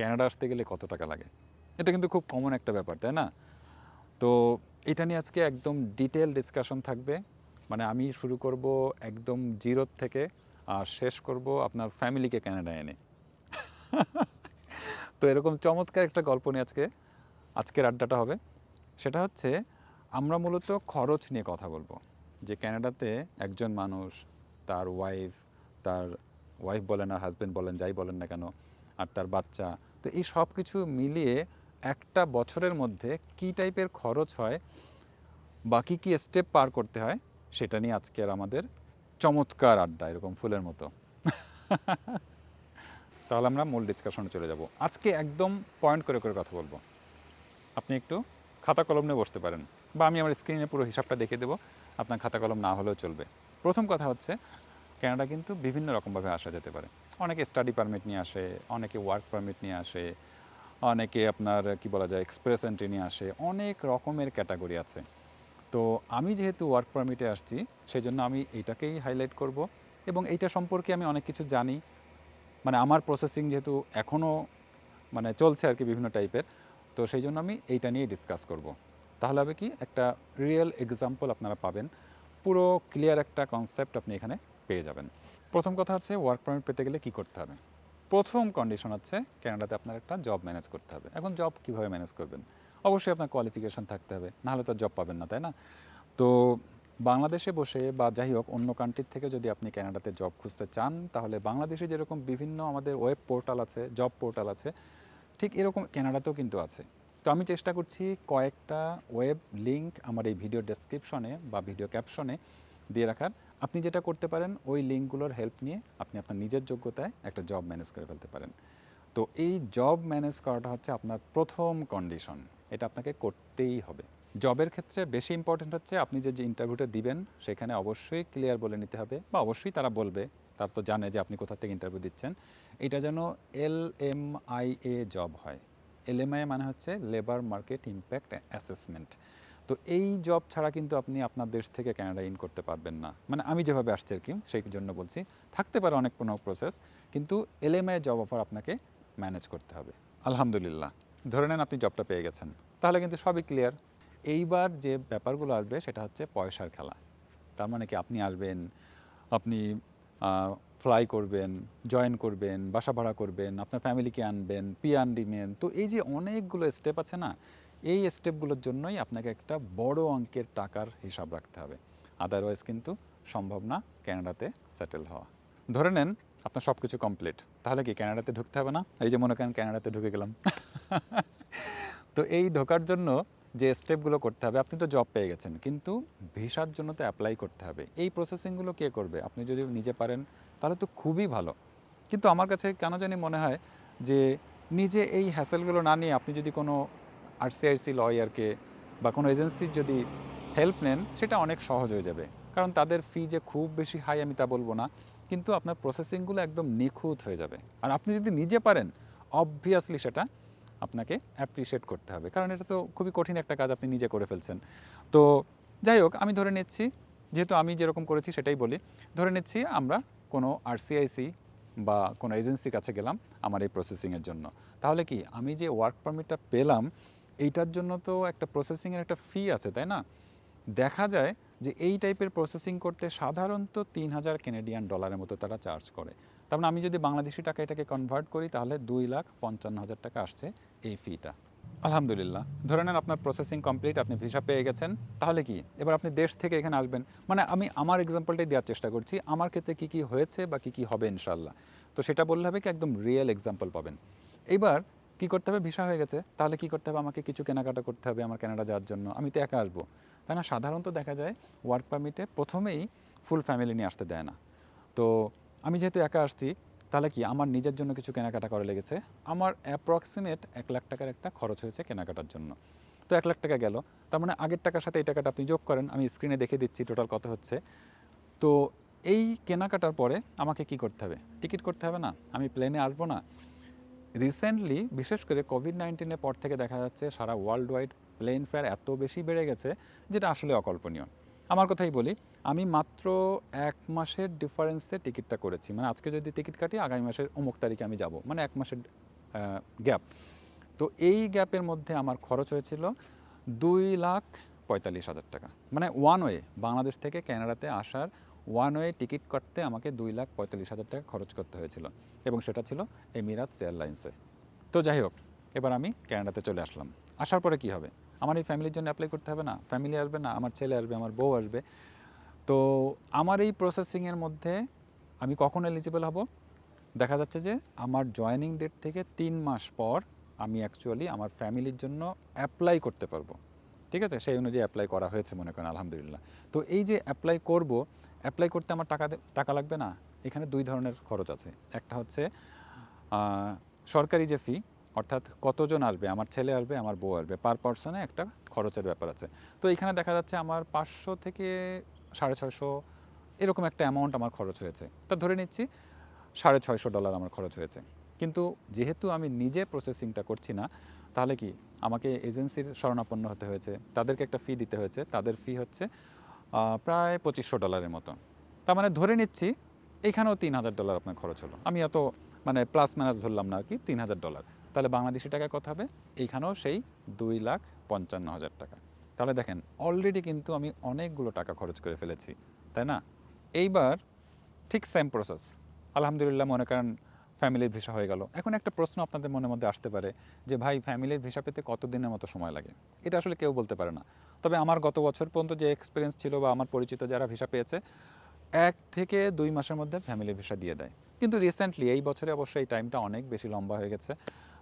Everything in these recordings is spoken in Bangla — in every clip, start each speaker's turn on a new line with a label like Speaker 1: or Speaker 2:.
Speaker 1: ক্যানাডা আসতে গেলে কত টাকা লাগে? এটা কিন্তু খুব কমন একটা ব্যাপার, তাই না? তো এটা নিয়ে আজকে একদম ডিটেল ডিসকাশন থাকবে। মানে আমি শুরু করব একদম জিরোর থেকে, আর শেষ করব আপনার ফ্যামিলিকে ক্যানাডা এনে। তো এরকম চমৎকার একটা গল্প নিয়ে আজকে, আজকের আড্ডাটা হবে। সেটা হচ্ছে, আমরা মূলত খরচ নিয়ে কথা বলব। যে ক্যানাডাতে একজন মানুষ, তার ওয়াইফ তার ওয়াইফ বলেন আর হাজব্যান্ড বলেন, যাই বলেন না কেন, আর তার বাচ্চা। তো এই সব কিছু মিলিয়ে একটা বছরের মধ্যে কী টাইপের খরচ হয়, বা কী স্টেপ পার করতে হয়, সেটা নিয়ে আজকের আমাদের চমৎকার আড্ডা, এরকম ফুলের মতো। তাহলে আমরা মূল ডিসকাশনে চলে যাব। আজকে একদম পয়েন্ট করে করে কথা বলব। আপনি একটু খাতা কলম নিয়ে বসতে পারেন, বা আমি আমার স্ক্রিনে পুরো হিসাবটা দেখিয়ে দেবো, আপনার খাতা কলম না হলেও চলবে। প্রথম কথা হচ্ছে ক্যানাডা কিন্তু বিভিন্ন রকমভাবে আসা যেতে পারে। অনেকে স্টাডি পারমিট নিয়ে আসে, অনেকে ওয়ার্ক পারমিট নিয়ে আসে, অনেকে আপনার, কি বলা যায় এক্সপ্রেস এন্ট্রি নিয়ে আসে, অনেক রকমের ক্যাটাগরি আছে। তো আমি যেহেতু ওয়ার্ক পারমিটে আসছি সেই জন্য আমি এইটাকেই হাইলাইট করব এবং এইটা সম্পর্কে আমি অনেক কিছু জানি। মানে আমার প্রসেসিং যেহেতু এখনও মানে চলছে আর কি বিভিন্ন টাইপের তো সেই জন্য আমি এইটা নিয়ে ডিসকাস করব। তাহলে হবে কি, একটা রিয়েল এক্সাম্পল আপনারা পাবেন। পুরো ক্লিয়ার একটা কনসেপ্ট আপনি এখানে পেয়ে যাবেন। প্রথম কথা হচ্ছে ওয়ার্ক পারমিট পেতে গেলে কি করতে হবে? প্রথম কন্ডিশন হচ্ছে ক্যানাডাতে আপনার একটা জব ম্যানেজ করতে হবে। এখন জব কীভাবে ম্যানেজ করবেন? অবশ্যই আপনার কোয়ালিফিকেশন থাকতে হবে, নাহলে তো জব পাবেন না, তাই না? তো বাংলাদেশে বসে বা যাই হোক অন্য কান্ট্রির থেকে যদি আপনি ক্যানাডাতে জব খুঁজতে চান, তাহলে বাংলাদেশে যেরকম বিভিন্ন আমাদের ওয়েব পোর্টাল আছে জব পোর্টাল আছে, ঠিক এরকম ক্যানাডাতেও কিন্তু আছে। তো আমি চেষ্টা করছি কয়েকটা ওয়েব লিংক আমার এই ভিডিও ডেসক্রিপশনে বা ভিডিও ক্যাপশনে দিয়ে রাখার। আপনি যেটা করতে পারেন, ওই লিঙ্কগুলোর হেল্প নিয়ে আপনি আপনার নিজের যোগ্যতায় একটা জব ম্যানেজ করে ফেলতে পারেন। তো এই জব ম্যানেজ করাটা হচ্ছে আপনার প্রথম কন্ডিশন এটা আপনাকে করতেই হবে। জবের ক্ষেত্রে বেশি ইম্পর্টেন্ট হচ্ছে আপনি যে যে ইন্টারভিউটা দিবেন, সেখানে অবশ্যই ক্লিয়ার বলে নিতে হবে বা অবশ্যই তারা বলবে, তারা তো জানে যে আপনি কোথা থেকে ইন্টারভিউ দিচ্ছেন। এটা যেন L M I A job হয়। এল এম আই মানে হচ্ছে লেবার মার্কেট ইম্প্যাক্ট অ্যাসেসমেন্ট তো এই জব ছাড়া কিন্তু আপনি আপনার দেশ থেকে ক্যানাডা ইন করতে পারবেন না। মানে আমি যেভাবে আসছি আর কি, সেই জন্য বলছি। থাকতে পারে অনেক কোনো প্রসেস কিন্তু এলএমআই জব অফার আপনাকে ম্যানেজ করতে হবে। আলহামদুলিল্লাহ। ধরে নেন আপনি জবটা পেয়ে গেছেন। তাহলে কিন্তু সবই ক্লিয়ার এইবার যে ব্যাপারগুলো আসবে, সেটা হচ্ছে পয়সার খেলা। তার মানে কি আপনি আসবেন, আপনি ফ্লাই করবেন জয়েন করবেন, বাসা ভাড়া করবেন, আপনার ফ্যামিলিকে আনবেন পিয়ান দিবেন তো এই যে অনেকগুলো স্টেপ আছে না এই স্টেপগুলোর জন্যই আপনাকে একটা বড় অঙ্কের টাকার হিসাব রাখতে হবে। আদারওয়াইজ কিন্তু সম্ভব না ক্যানাডাতে সেটেল হওয়া। ধরে নেন আপনার সব কিছু কমপ্লিট তাহলে কি ক্যানাডাতে ঢুকতে হবে না? এই যে মনে করেন ক্যানাডাতে ঢুকে গেলাম। তো এই ঢোকার জন্য যে স্টেপগুলো করতে হবে, আপনি তো জব পেয়ে গেছেন, কিন্তু ভিসার জন্য তো অ্যাপ্লাই করতে হবে। এই প্রসেসিংগুলো কে করবে? আপনি যদি নিজে পারেন, তাহলে তো খুবই ভালো। কিন্তু আমার কাছে কেন জানি মনে হয় যে, নিজে এই হ্যাসেলগুলো না নিয়ে আপনি যদি কোনো আরসিআইসি লয়ারকে বা কোনো এজেন্সির যদি হেল্প নেন, সেটা অনেক সহজ হয়ে যাবে। কারণ তাদের ফি যে খুব বেশি হাই আমি তা বলব না, কিন্তু আপনার প্রসেসিংগুলো একদম নিখুঁত হয়ে যাবে। আর আপনি যদি নিজে পারেন অবভিয়াসলি সেটা আপনাকে অ্যাপ্রিসিয়েট করতে হবে। কারণ এটা তো খুবই কঠিন একটা কাজ আপনি নিজে করে ফেলছেন। তো যাই হোক, আমি ধরে নিচ্ছি, যেহেতু আমি যেরকম করেছি সেটাই বলি, ধরে নিচ্ছি আমরা কোনো আরসিআইসি বা কোনো এজেন্সির কাছে গেলাম আমার এই প্রসেসিংয়ের জন্য। তাহলে কি, আমি যে ওয়ার্ক পারমিটটা পেলাম এইটার জন্য তো একটা প্রসেসিংয়ের একটা ফি আছে, তাই না? দেখা যায় যে এই টাইপের প্রসেসিং করতে সাধারণত তিন হাজার কেনেডিয়ান ডলারের মতো তারা চার্জ করে। তার মানে আমি যদি বাংলাদেশি টাকা এটাকে কনভার্ট করি, তাহলে দুই লাখ পঞ্চান্ন হাজার টাকা আসছে এই ফিটা আলহামদুলিল্লাহ। ধরে নেন আপনার প্রসেসিং কমপ্লিট আপনি ভিসা পেয়ে গেছেন, তাহলে কি? এবার আপনি দেশ থেকে এখানে আসবেন। মানে আমি আমার এক্সাম্পলটাই দেওয়ার চেষ্টা করছি, আমার ক্ষেত্রে কী কী হয়েছে বা কী কী হবে ইনশাল্লাহ তো সেটা বললে হবে কি, একদম রিয়েল এক্সাম্পল পাবেন। এইবার কি করতে হবে? ভিসা হয়ে গেছে। তাহলে কি করতে হবে? আমাকে কিছু কেনাকাটা করতে হবে আমার কেনাডা যাওয়ার জন্য। আমি তো একা আসব। তাই না? সাধারণত দেখা যায় ওয়ার্ক পারমিটে প্রথমেই ফুল ফ্যামিলি নিয়ে আসতে দেয় না। তো আমি যেহেতু একা আসছি, তাহলে কি আমার নিজের জন্য কিছু কেনাকাটা করা লেগেছে? আমার অ্যাপ্রক্সিমেট এক লাখ টাকার একটা খরচ হয়েছে কেনাকাটার জন্য। তো এক লাখ টাকা গেল। তার মানে আগের টাকার সাথে এই টাকাটা আপনি যোগ করেন। আমি স্ক্রিনে দেখে দিচ্ছি টোটাল কত হচ্ছে। তো এই কেনাকাটার পরে আমাকে কি করতে হবে? টিকিট করতে হবে না? আমি প্লেনে আসব না? রিসেন্টলি বিশেষ করে কোভিড নাইন্টিনের পর থেকে দেখা যাচ্ছে সারা ওয়ার্ল্ড ওয়াইড প্লেন ফেয়ার এত বেশি বেড়ে গেছে যেটা আসলে অকল্পনীয়। আমার কথাই বলি, আমি মাত্র এক মাসের ডিফারেন্সে টিকিটটা করেছি। মানে আজকে যদি টিকিট কাটি, আগামী মাসের অমুক তারিখে আমি যাব। মানে এক মাসের গ্যাপ তো এই গ্যাপের মধ্যে আমার খরচ হয়েছিল দুই লাখ পঁয়তাল্লিশ হাজার টাকা। মানে ওয়ান ওয়ে বাংলাদেশ থেকে ক্যানাডাতে আসার ওয়ান ওয়ে টিকিট কাটতে আমাকে দুই লাখ পঁয়তাল্লিশ হাজার টাকা খরচ করতে হয়েছিল এবং সেটা ছিল এমিরাতস এয়ারলাইন্সে তো যাই হোক, এবার আমি ক্যানাডাতে চলে আসলাম। আসার পরে কি হবে? আমার এই ফ্যামিলির জন্য অ্যাপ্লাই করতে হবে না? ফ্যামিলি আসবে না? আমার ছেলে আসবে, আমার বউ আসবে? তো আমার এই প্রসেসিংয়ের মধ্যে আমি কখন এলিজিবল হব? দেখা যাচ্ছে যে আমার জয়েনিং ডেট থেকে তিন মাস পর আমি অ্যাকচুয়ালি আমার ফ্যামিলির জন্য অ্যাপ্লাই করতে পারব। ঠিক আছে? সেই অনুযায়ী অ্যাপ্লাই করা হয়েছে মনে করেন, আলহামদুলিল্লাহ। তো এই যে অ্যাপ্লাই করব অ্যাপ্লাই করতে আমার টাকা টাকা লাগবে না? এখানে দুই ধরনের খরচ আছে। একটা হচ্ছে সরকারি যে ফি অর্থাৎ কতজন আসবে? আমার ছেলে আসবে, আমার বউ আসবে। পার পার্সনে একটা খরচের ব্যাপার আছে। তো এখানে দেখা যাচ্ছে আমার পাঁচশো থেকে সাড়ে ছয়শো এরকম একটা অ্যামাউন্ট আমার খরচ হয়েছে। তা ধরে নিচ্ছি, সাড়ে ছয়শো ডলার আমার খরচ হয়েছে। কিন্তু যেহেতু আমি নিজে প্রসেসিংটা করছি না, তাহলে কি? আমাকে এজেন্সির শরণাপন্ন হতে হয়েছে। তাদেরকে একটা ফি দিতে হয়েছে। তাদের ফি হচ্ছে প্রায় পঁচিশশো ডলারের মতো। তার মানে ধরে নিচ্ছি এইখানেও তিন হাজার ডলার আপনার খরচ হলো। আমি এত মানে প্লাস মাইনাস ধরলাম না আর কি তিন হাজার ডলার তাহলে বাংলাদেশি টাকায় কত হবে, এইখানেও সেই দুই লাখ পঞ্চান্ন হাজার টাকা। তাহলে দেখেন অলরেডি কিন্তু আমি অনেকগুলো টাকা খরচ করে ফেলেছি, তাই না? এইবার ঠিক সেম প্রসেস আলহামদুলিল্লাহ মনে করেন ফ্যামিলির ভিসা হয়ে গেল। এখন একটা প্রশ্ন আপনাদের মনের মধ্যে আসতে পারে যে, ভাই, ফ্যামিলির ভিসা পেতে কত দিনের মতো সময় লাগে? এটা আসলে কেউ বলতে পারে না। তবে আমার গত বছর পর্যন্ত যে এক্সপিরিয়েন্স ছিল বা আমার পরিচিত যারা ভিসা পেয়েছে, এক থেকে দুই মাসের মধ্যে ফ্যামিলি ভিসা দিয়ে দেয়। কিন্তু রিসেন্টলি এই বছরে অবশ্যই এই টাইমটা অনেক বেশি লম্বা হয়ে গেছে।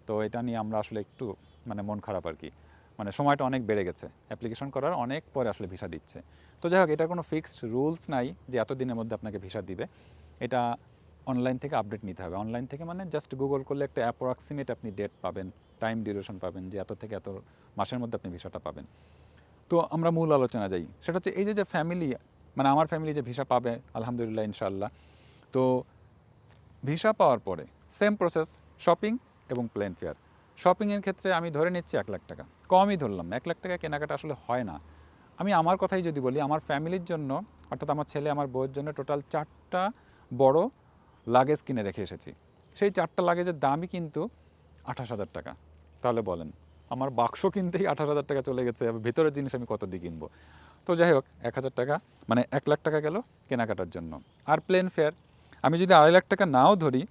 Speaker 1: তো এটা নিয়ে আমরা আসলে একটু মানে মন খারাপ আর কি। মানে সময়টা অনেক বেড়ে গেছে। অ্যাপ্লিকেশন করার অনেক পরে আসলে ভিসা দিচ্ছে। তো যাই হোক, এটার কোনো ফিক্সড রুলস নাই যে এত দিনের মধ্যে আপনাকে ভিসা দিবে। এটা অনলাইন থেকে আপডেট নিতে হবে। অনলাইন থেকে মানে জাস্ট গুগল করলে একটা অ্যাপ্রক্সিমেট আপনি ডেট পাবেন টাইম ডিউরেশন পাবেন, যে এত থেকে এত মাসের মধ্যে আপনি ভিসাটা পাবেন। তো আমরা মূল আলোচনা যাই। সেটা হচ্ছে এই যে যে ফ্যামিলি মানে আমার ফ্যামিলি যে ভিসা পাবে, আলহামদুলিল্লাহ ইনশাল্লাহ তো ভিসা পাওয়ার পরে সেম প্রসেস শপিং এবং প্লেন ফেয়ার শপিংয়ের ক্ষেত্রে আমি ধরে নিচ্ছি এক লাখ টাকা। কমই ধরলাম এক লাখ টাকা কেনাকাটা আসলে হয় না। আমি আমার কথাই যদি বলি, আমার ফ্যামিলির জন্য, অর্থাৎ আমার ছেলে, আমার বউয়ের জন্য টোটাল চারটা বড় লাগেজ কিনে রেখে এসেছি। সেই চারটা লাগেজের দামই কিন্তু আঠাশ হাজার টাকা। তাহলে বলেন, আমার বাক্স কিনতেই আঠাশ হাজার টাকা চলে গেছে ভেতরের জিনিস আমি কত দিয়ে কিনবো? তো যাই হোক, এক হাজার টাকা মানে এক লাখ টাকা গেল কেনাকাটার জন্য। আর প্লেন ফেয়ার আমি যদি আড়াই লাখ টাকা নাও ধরি,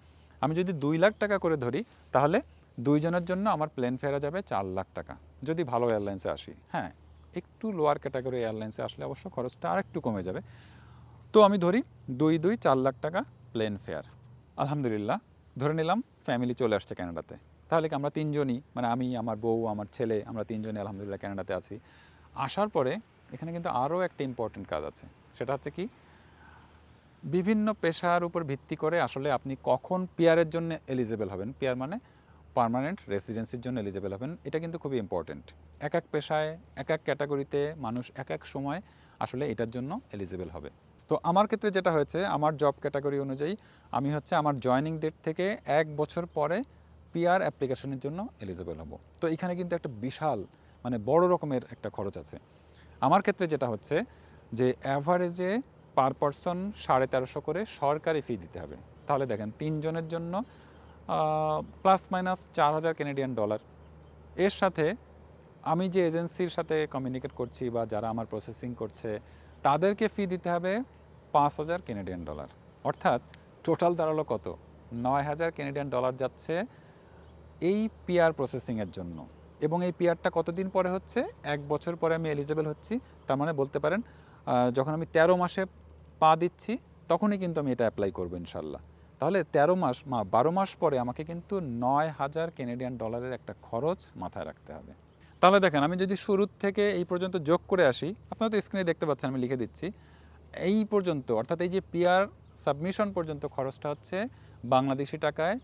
Speaker 1: আমি যদি দুই লাখ টাকা করে ধরি, তাহলে দুইজনের জন্য আমার প্লেন ফেয়ারে যাবে চার লাখ টাকা। যদি ভালো এয়ারলাইন্সে আসি হ্যাঁ একটু লোয়ার ক্যাটাগরি এয়ারলাইন্সে আসলে অবশ্য খরচটা আর একটু কমে যাবে। তো আমি ধরি দুই দুই চার লাখ টাকা প্লেন ফেয়ার। আলহামদুলিল্লাহ, ধরে নিলাম ফ্যামিলি চলে আসছে ক্যানাডাতে তাহলে কি আমরা তিনজনই মানে আমি, আমার বউ, আমার ছেলে, আমরা তিনজনই আলহামদুলিল্লাহ ক্যানাডাতে আছি। আসার পরে এখানে কিন্তু আরও একটা ইম্পর্টেন্ট কাজ আছে। সেটা হচ্ছে কি, বিভিন্ন পেশার উপর ভিত্তি করে আসলে আপনি কখন পিয়ারের জন্য এলিজেবল হবেন। পিয়ার মানে পার্মানেন্ট রেসিডেন্সির জন্য এলিজেবল হবেন। এটা কিন্তু খুবই ইম্পর্টেন্ট এক এক পেশায়, এক এক ক্যাটাগরিতে মানুষ এক এক সময় আসলে এটার জন্য এলিজেবল হবে। তো আমার ক্ষেত্রে যেটা হয়েছে, আমার জব ক্যাটাগরি অনুযায়ী আমি হচ্ছে আমার জয়নিং ডেট থেকে এক বছর পরে পিআর অ্যাপ্লিকেশনের জন্য এলিজেবল হব। তো এখানে কিন্তু একটা বিশাল মানে বড় রকমের একটা খরচ আছে। আমার ক্ষেত্রে যেটা হচ্ছে যে অ্যাভারেজে পার পারসন সাড়ে তেরোশো করে সরকারি ফি দিতে হবে। তাহলে দেখেন তিনজনের জন্য প্লাস মাইনাস চার হাজার কেনেডিয়ান ডলার এর সাথে আমি যে এজেন্সির সাথে কমিউনিকেট করছি বা যারা আমার প্রসেসিং করছে, তাদেরকে ফি দিতে হবে পাঁচ হাজার কেনেডিয়ান ডলার অর্থাৎ টোটাল দাঁড়াল কত? নয় হাজার কেনেডিয়ান ডলার যাচ্ছে এই পিআর প্রসেসিংয়ের জন্য। এবং এই পিআরটা কতদিন পরে হচ্ছে? এক বছর পরে আমি এলিজেবল হচ্ছি। তার মানে বলতে পারেন যখন আমি তেরো মাসে পা দিচ্ছি, তখনই কিন্তু আমি এটা অ্যাপ্লাই করব ইনশাল্লাহ। তাহলে তেরো মাস, মা, বারো মাস পরে আমাকে কিন্তু নয় হাজার কেনেডিয়ান ডলারের একটা খরচ মাথায় রাখতে হবে। তাহলে দেখেন, আমি যদি শুরুর থেকে এই পর্যন্ত যোগ করে আসি, আপনারা তো স্ক্রিনে দেখতে পাচ্ছেন, আমি লিখে দিচ্ছি। এই পর্যন্ত, অর্থাৎ এই যে পিয়ার সাবমিশন পর্যন্ত খরচটা হচ্ছে বাংলাদেশি টাকায়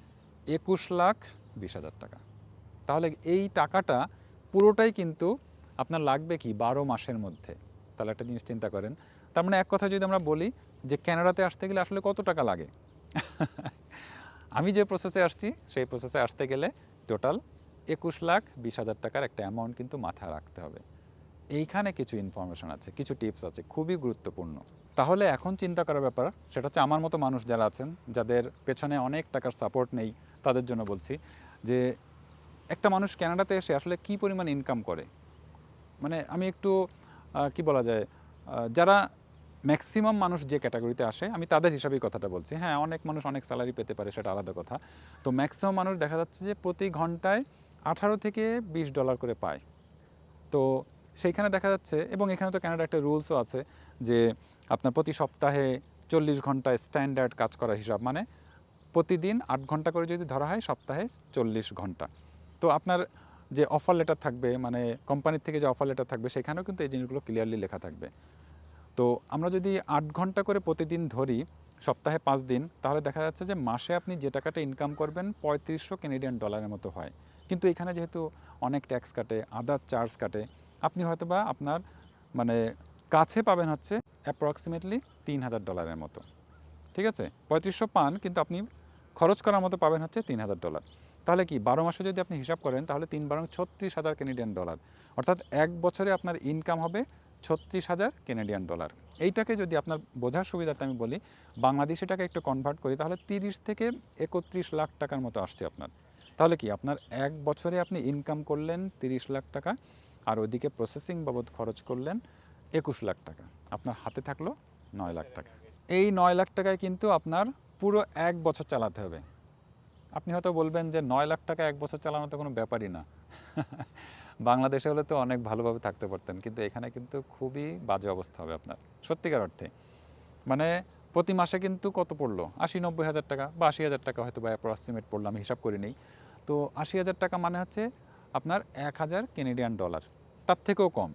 Speaker 1: একুশ লাখ বিশ হাজার টাকা। তাহলে এই টাকাটা পুরোটাই কিন্তু আপনার লাগবে কি বারো মাসের মধ্যে? তাহলে একটা জিনিস চিন্তা করেন। তার মানে এক কথা যদি আমরা বলি যে ক্যানাডাতে আসতে গেলে আসলে কত টাকা লাগে? আমি যে প্রসেসে আসছি, সেই প্রসেসে আসতে গেলে টোটাল একুশ লাখ বিশ হাজার টাকার একটা অ্যামাউন্ট কিন্তু মাথায় রাখতে হবে। এইখানে কিছু ইনফরমেশন আছে, কিছু টিপস আছে, খুবই গুরুত্বপূর্ণ। তাহলে এখন চিন্তা করার ব্যাপার, সেটা হচ্ছে আমার মতো মানুষ যারা আছেন, যাদের পেছনে অনেক টাকার সাপোর্ট নেই, তাদের জন্য বলছি যে, একটা মানুষ কানাডাতে এসে আসলে কি পরিমাণ ইনকাম করে? মানে আমি একটু কি বলা যায় যারা ম্যাক্সিমাম মানুষ যে ক্যাটাগরিতে আসে, আমি তাদের হিসাবেই কথাটা বলছি। হ্যাঁ অনেক মানুষ অনেক স্যালারি পেতে পারে, সেটা আলাদা কথা। তো ম্যাক্সিমাম মানুষ দেখা যাচ্ছে যে প্রতি ঘন্টায় আঠারো থেকে বিশ ডলার করে পায়। তো সেইখানে দেখা যাচ্ছে, এবং এখানে তো ক্যানাডা একটা রুলসও আছে যে আপনার প্রতি সপ্তাহে চল্লিশ ঘন্টায় স্ট্যান্ডার্ড কাজ করার হিসাব। মানে প্রতিদিন আট ঘণ্টা করে যদি ধরা হয়, সপ্তাহে চল্লিশ ঘণ্টা। তো আপনার যে অফার লেটার থাকবে মানে কোম্পানির থেকে যে অফার লেটার থাকবে, সেখানেও কিন্তু এই জিনিসগুলো ক্লিয়ারলি লেখা থাকবে। তো আমরা যদি আট ঘণ্টা করে প্রতিদিন ধরি, সপ্তাহে পাঁচ দিন, তাহলে দেখা যাচ্ছে যে মাসে আপনি যে টাকাটা ইনকাম করবেন, পঁয়ত্রিশশো কেনেডিয়ান ডলারের মতো হয়। কিন্তু এখানে যেহেতু অনেক ট্যাক্স কাটে আদার চার্জ কাটে আপনি হয়তোবা আপনার মানে কাছে পাবেন হচ্ছে অ্যাপ্রক্সিমেটলি তিন হাজার ডলারের মতো। ঠিক আছে? পঁয়ত্রিশশো পান, কিন্তু আপনি খরচ করার মতো পাবেন হচ্ছে তিন হাজার ডলার তাহলে কি, বারো মাসে যদি আপনি হিসাব করেন, তাহলে তিন বারং ছত্রিশ হাজার কেনেডিয়ান ডলার অর্থাৎ এক বছরে আপনার ইনকাম হবে ছত্রিশ হাজার কেনেডিয়ান ডলার এইটাকে যদি আপনার বোঝার সুবিধাতে আমি বলি, বাংলাদেশি টাকা একটু কনভার্ট করি, তাহলে তিরিশ থেকে একত্রিশ লাখ টাকার মতো আসছে আপনার। তাহলে কি, আপনার এক বছরে আপনি ইনকাম করলেন তিরিশ লাখ টাকা আর ওইদিকে প্রসেসিং বাবদ খরচ করলেন একুশ লাখ টাকা। আপনার হাতে থাকল নয় লাখ টাকা। এই নয় লাখ টাকায় কিন্তু আপনার পুরো এক বছর চালাতে হবে। আপনি হয়তো বলবেন যে নয় লাখ টাকা এক বছর চালানো তো কোনো ব্যাপারই না। বাংলাদেশে হলে তো অনেক ভালোভাবে থাকতে পারতেন, কিন্তু এখানে কিন্তু খুবই বাজে অবস্থা হবে আপনার। সত্যিকার অর্থে। মানে প্রতি মাসে কিন্তু কত পড়ল? আশি নব্বই হাজার টাকা বা আশি হাজার টাকা হয়তো বা অ্যাপ্রক্সিমেট পড়ল, আমি হিসাব করি নেই তো আশি হাজার টাকা মানে হচ্ছে আপনার এক হাজার কেনেডিয়ান ডলার তার থেকেও কম।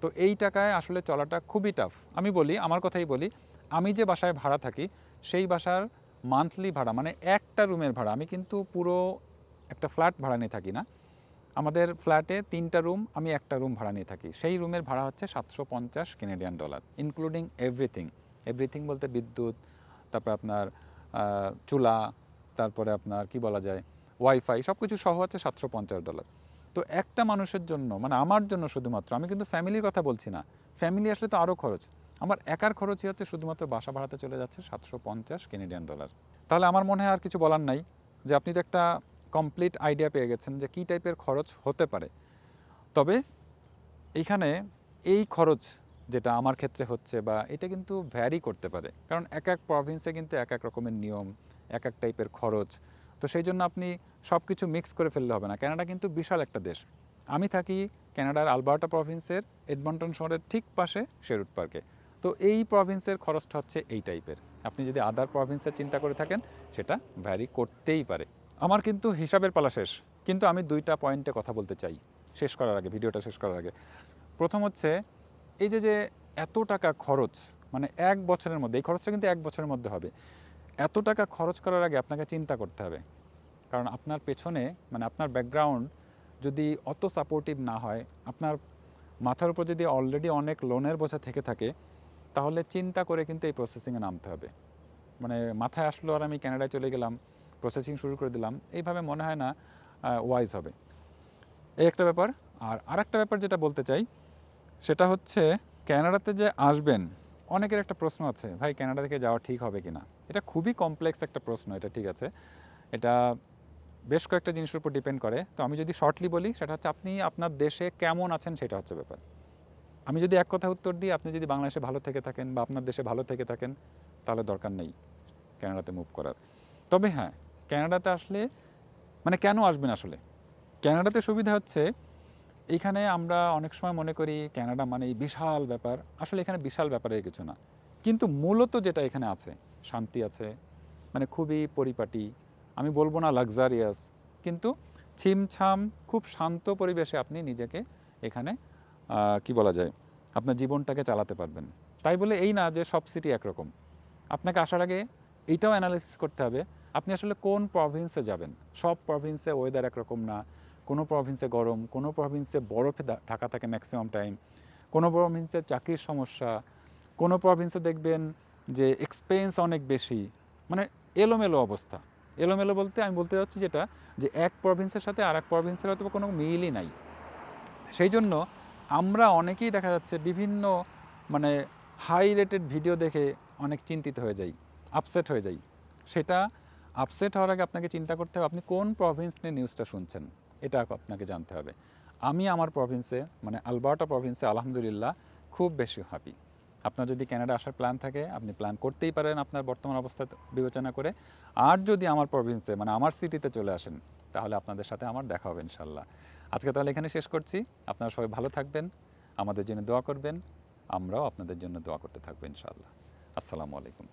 Speaker 1: তো এই টাকায় আসলে চলাটা খুবই টাফ আমি বলি, আমার কথাই বলি, আমি যে বাসায় ভাড়া থাকি, সেই বাসার মান্থলি ভাড়া মানে একটা রুমের ভাড়া, আমি কিন্তু পুরো একটা ফ্ল্যাট ভাড়া নিয়ে থাকি না। আমাদের ফ্ল্যাটে তিনটা রুম আমি একটা রুম ভাড়া নিয়ে থাকি। সেই রুমের ভাড়া হচ্ছে সাতশো পঞ্চাশ Canadian dollar including everything everything বলতে বিদ্যুৎ, তারপর আপনার চুলা, তারপরে আপনার কি বলা যায় ওয়াইফাই সব কিছু সহ হচ্ছে সাতশো পঞ্চাশ ডলার তো একটা মানুষের জন্য মানে আমার জন্য শুধুমাত্র, আমি কিন্তু ফ্যামিলির কথা বলছি না। ফ্যামিলি আসলে তো আরও খরচ। আমার একার খরচই হচ্ছে শুধুমাত্র বাসা ভাড়াতে চলে যাচ্ছে সাতশো পঞ্চাশ কেনেডিয়ান ডলার তাহলে আমার মনে হয় আর কিছু বলার নাই যে আপনি তো একটা কমপ্লিট আইডিয়া পেয়ে গেছেন যে কী টাইপের খরচ হতে পারে। তবে এইখানে এই খরচ যেটা আমার ক্ষেত্রে হচ্ছে বা এটা কিন্তু ভ্যারি করতে পারে। কারণ এক এক প্রভিন্সে কিন্তু এক এক রকমের নিয়ম, এক এক টাইপের খরচ। তো সেই জন্য আপনি সব কিছু মিক্স করে ফেললে হবে না। কানাডা কিন্তু বিশাল একটা দেশ। আমি থাকি কানাডার আলবার্টা প্রভিন্সের এডমন্টন শহরের ঠিক পাশে শেরুট পার্কে। তো এই প্রভিন্সের খরচটা হচ্ছে এই টাইপের। আপনি যদি আদার প্রভিন্সের চিন্তা করে থাকেন, সেটা ভ্যারি করতেই পারে। আমার কিন্তু হিসাবের পালা শেষ। কিন্তু আমি দুইটা পয়েন্টে কথা বলতে চাই। শেষ করার আগে ভিডিওটা শেষ করার আগে। প্রথম হচ্ছে, এই যে যে এত টাকা খরচ মানে এক বছরের মধ্যে, এই খরচটা কিন্তু এক বছরের মধ্যে হবে। এত টাকা খরচ করার আগে আপনাকে চিন্তা করতে হবে কারণ আপনার পেছনে মানে আপনার ব্যাকগ্রাউন্ড যদি অত সাপোর্টিভ না হয়, আপনার মাথার উপর যদি অলরেডি অনেক লোনের বোঝা থেকে থাকে, তাহলে চিন্তা করে কিন্তু এই প্রসেসিংয়ে নামতে হবে। মানে মাথায় আসলো আর আমি ক্যানাডায় চলে গেলাম প্রসেসিং শুরু করে দিলাম, এইভাবে মনে হয় না ওয়াইজ হবে। এই একটা ব্যাপার, আর আরেকটা ব্যাপার যেটা বলতে চাই, সেটা হচ্ছে ক্যানাডাতে যে আসবেন, অনেকের একটা প্রশ্ন আছে, ভাই ক্যানাডা থেকে যাওয়া ঠিক হবে কি না এটা খুবই কমপ্লেক্স একটা প্রশ্ন, এটা ঠিক আছে। এটা বেশ কয়েকটা জিনিসের উপর ডিপেন্ড করে। তো আমি যদি শর্টলি বলি, সেটা হচ্ছে আপনি আপনার দেশে কেমন আছেন সেটা হচ্ছে ব্যাপার। আমি যদি এক কথা উত্তর দিই, আপনি যদি বাংলাদেশে ভালো থেকে থাকেন বা আপনার দেশে ভালো থেকে থাকেন, তাহলে দরকার নেই ক্যানাডাতে মুভ করার। তবে হ্যাঁ ক্যানাডাতে আসলে মানে কেন আসবেন আসলে? ক্যানাডাতে সুবিধা হচ্ছে, এখানে আমরা অনেক সময় মনে করি ক্যানাডা মানে বিশাল ব্যাপার। আসলে এখানে বিশাল ব্যাপারের কিছু না। কিন্তু মূলত যেটা এখানে আছে, শান্তি আছে মানে খুবই পরিপাটি আমি বলব না লাক্সারিয়াস কিন্তু ছিমছাম, খুব শান্ত পরিবেশে আপনি নিজেকে এখানে কি বলা যায়, আপনার জীবনটাকে চালাতে পারবেন। তাই বলে এই না যে সব সিটি একরকম। আপনাকে আসার আগে এইটাও অ্যানালিসিস করতে হবে, আপনি আসলে কোন প্রভিন্সে যাবেন? সব প্রভিন্সে ওয়েদার একরকম না, কোনো প্রভিন্সে গরম, কোনো প্রভিন্সে বরফে ঢাকা থাকে ম্যাক্সিমাম টাইম কোনো প্রভিন্সে চাকরির সমস্যা, কোনো প্রভিন্সে দেখবেন যে এক্সপেন্স অনেক বেশি মানে এলোমেলো অবস্থা। এলোমেলো বলতে আমি বলতে চাচ্ছি যেটা যে এক প্রভিন্সের সাথে আর এক প্রভিন্সের হয়তো কোনো মিলই নাই। সেই জন্য আমরা অনেকেই দেখা যাচ্ছে বিভিন্ন মানে হাই রেটেড ভিডিও দেখে অনেক চিন্তিত হয়ে যাই আপসেট হয়ে যাই। সেটা আপসেট হওয়ার আগে আপনাকে চিন্তা করতে হবে, আপনি কোন প্রভিন্স নিয়ে নিউজটা শুনছেন? এটা আপনাকে জানতে হবে। আমি আমার প্রভিন্সে মানে আলবার্টা প্রভিন্সে আলহামদুলিল্লাহ খুব বেশি হ্যাপি আপনার যদি ক্যানাডা আসার প্ল্যান থাকে, আপনি প্ল্যান করতেই পারেন আপনার বর্তমান অবস্থা বিবেচনা করে। আর যদি আমার প্রভিন্সে মানে আমার সিটিতে চলে আসেন, তাহলে আপনাদের সাথে আমার দেখা হবে ইনশাল্লাহ। আজকে তাহলে এখানে শেষ করছি। আপনারা সবাই ভালো থাকবেন, আমাদের জন্য দোয়া করবেন, আমরাও আপনাদের জন্য দোয়া করতে থাকব ইনশাল্লাহ। আসসালামু আলাইকুম।